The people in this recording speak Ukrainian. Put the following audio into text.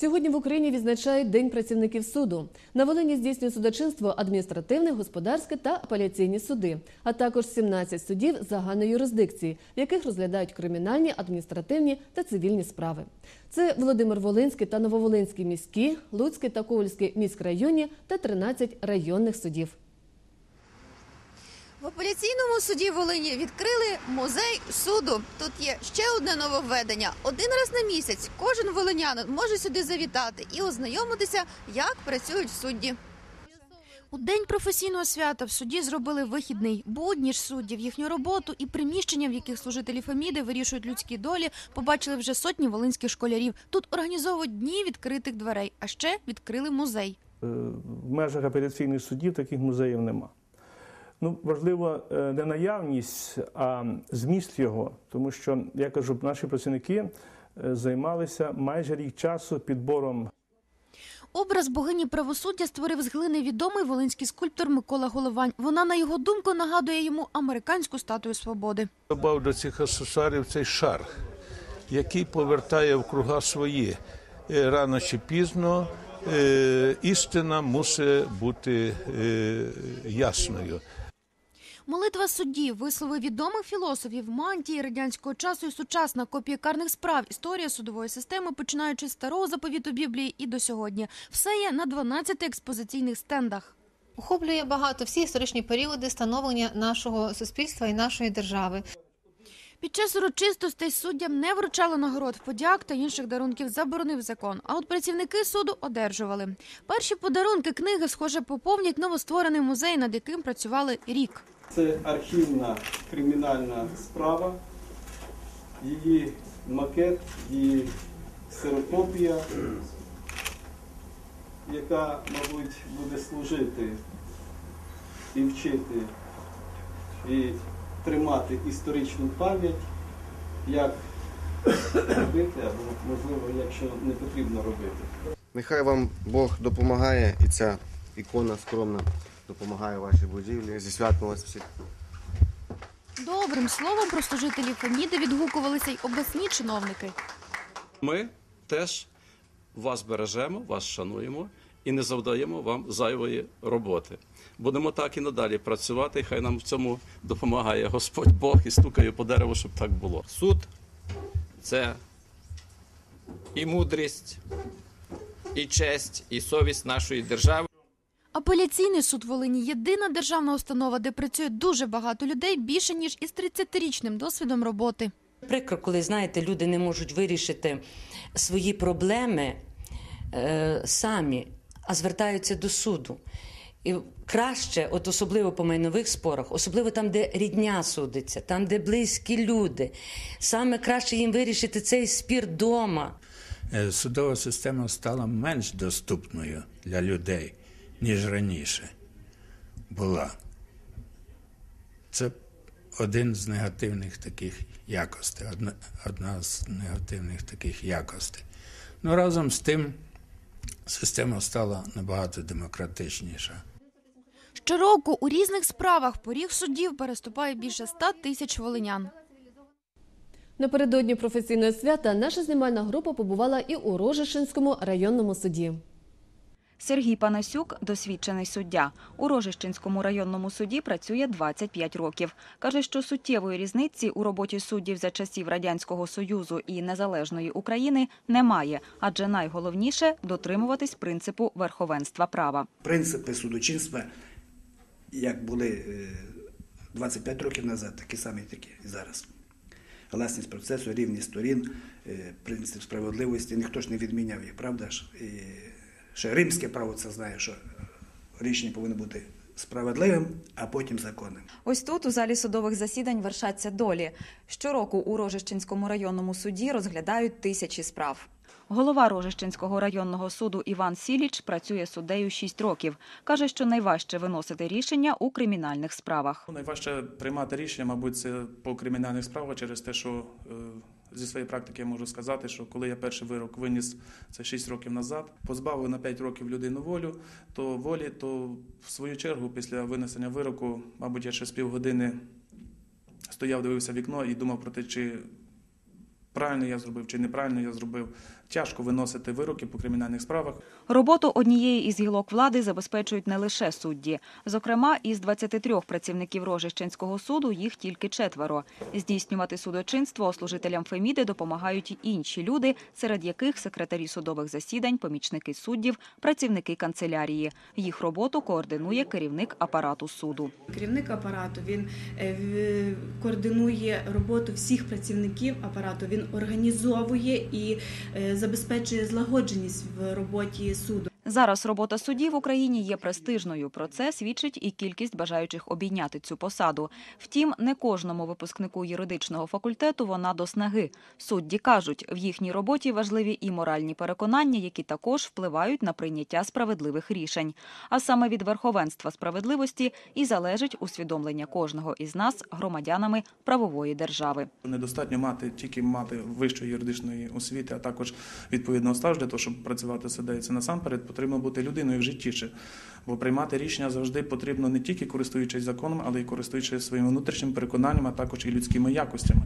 Сьогодні в Україні відзначають День працівників суду. На Волині здійснює судочинство адміністративне, господарське та апеляційні суди, а також 17 судів загальної юрисдикції, в яких розглядають кримінальні, адміністративні та цивільні справи. Це Володимир Волинський та Нововолинський міські, Луцький та Ковальський міськрайонні та 13 районних судів. В апеляційному суді Волині відкрили музей суду. Тут є ще одне нововведення. Один раз на місяць кожен волинянин може сюди завітати і ознайомитися, як працюють судді. У день професійного свята в суді зробили вихідний будні ж суддів, їхню роботу і приміщення, в яких служителі Феміди вирішують людські долі, побачили вже сотні волинських школярів. Тут організовують дні відкритих дверей, а ще відкрили музей. Е, В межах апеляційних судів таких музеїв нема. Ну, важливо е, не наявність, а зміст його, тому що я кажу, наші працівники е, займалися майже рік часу підбором Образ богині правосуддя створив з глини відомий волинський скульптор Микола Головань. Вона, на його думку, нагадує йому американську статую свободи. Добав до цих аксесуарів цей шар, який повертає в круга свої. Е, Рано чи пізно істина мусить бути е, ясною. Молитва суддів, вислови відомих філософів, мантії радянського часу і сучасна копія карних справ, історія судової системи, починаючи з старого заповіту Біблії і до сьогодні. Все є на 12 експозиційних стендах. охоплює багато всі історичні періоди становлення нашого суспільства і нашої держави. Під час урочистостей суддям не вручали нагород, подяк та інших дарунків заборонив закон. А от працівники суду одержували. Перші подарунки книги, схоже, поповнять новостворений музей, над яким працювали рік. Це архівна кримінальна справа, її макет, її ксерокопія, яка, мабуть, буде служити і вчити, і тримати історичну пам'ять, як робити, або, можливо, якщо не потрібно робити. Нехай вам Бог допомагає, і ця ікона скромна допомагає вашій будівлі. Зі святом вас всіх. Добрим словом про служителів Феміди відгукувалися й обласні чиновники. Ми теж вас бережемо, вас шануємо і не завдаємо вам зайвої роботи. Будемо так і надалі працювати. і Хай нам в цьому допомагає Господь Бог і стукає по дереву, щоб так було. Суд це і мудрість, і честь, і совість нашої держави. Апеляційний суд Волині єдина державна установа, де працює дуже багато людей, більше ніж із 30-річним досвідом роботи. Прикро, коли знаєте, люди не можуть вирішити свої проблеми е, самі, а звертаються до суду. І краще, от особливо по майнових спорах, особливо там, де рідня судиться, там, де близькі люди, саме краще їм вирішити цей спір вдома. Е, Судова система стала менш доступною для людей, ніж раніше була. Це один з негативних таких якостей, одна, одна з негативних таких якостей. Ну, разом з тим, система стала набагато демократичніша. Щороку у різних справах поріг суддів переступає більше 100 тисяч волинян. Напередодні професійного свята наша знімальна група побувала і у Рожишинському районному суді. Сергій Панасюк – досвідчений суддя. У Рожищенському районному суді працює 25 років. Каже, що суттєвої різниці у роботі суддів за часів Радянського Союзу і незалежної України немає, адже найголовніше – дотримуватись принципу верховенства права. принципи судочинства, як були е, 25 років назад, такі самі такі і зараз. Гласність процесу, рівність сторін, е, принцип справедливості, ніхто ж не відміняв їх, правда ж? І ще римське право це знає, що рішення повинно бути справедливим, а потім законним. Ось тут, у залі судових засідань, вершаться долі. Щороку у Рожищенському районному суді розглядають тисячі справ. Голова Рожищенського районного суду Іван Сіліч працює суддею 6 років. Каже, що найважче виносити рішення у кримінальних справах. Ну, Найважче приймати рішення, мабуть, це по кримінальних справах через те, що е, зі своєї практики я можу сказати, що коли я перший вирок виніс це 6 років назад, позбавив на 5 років людину волю, то волі, то в свою чергу, після винесення вироку, мабуть, я ще з півгодини стояв, дивився вікно і думав про те, чи правильно я зробив, чи неправильно я зробив. Тяжко виносити вироки по кримінальних справах. Роботу однієї із гілок влади забезпечують не лише судді. Зокрема, із 23 працівників Рожищенського суду їх тільки четверо. Здійснювати судочинство служителям Феміди допомагають інші люди, серед яких секретарі судових засідань, помічники суддів, працівники канцелярії. Їх роботу координує керівник апарату суду. Керівник апарату він е, координує роботу всіх працівників апарату. Він організовує і е, забезпечує злагодженість в роботі суду. Зараз робота судді в Україні є престижною. Про це свідчить і кількість бажаючих обійняти цю посаду. Втім, не кожному випускнику юридичного факультету вона до снаги. Судді кажуть, в їхній роботі важливі і моральні переконання, які також впливають на прийняття справедливих рішень. А саме від верховенства справедливості і залежить усвідомлення кожного із нас громадянами правової держави. Недостатньо мати тільки мати вищої юридичної освіти, а також відповідного стажу для того, щоб працювати суддею. Це насамперед потрібно бути людиною в житті. ще. Бо приймати рішення завжди потрібно не тільки користуючись законом, але й користуючись своїми внутрішнім переконанням, а також і людськими якостями.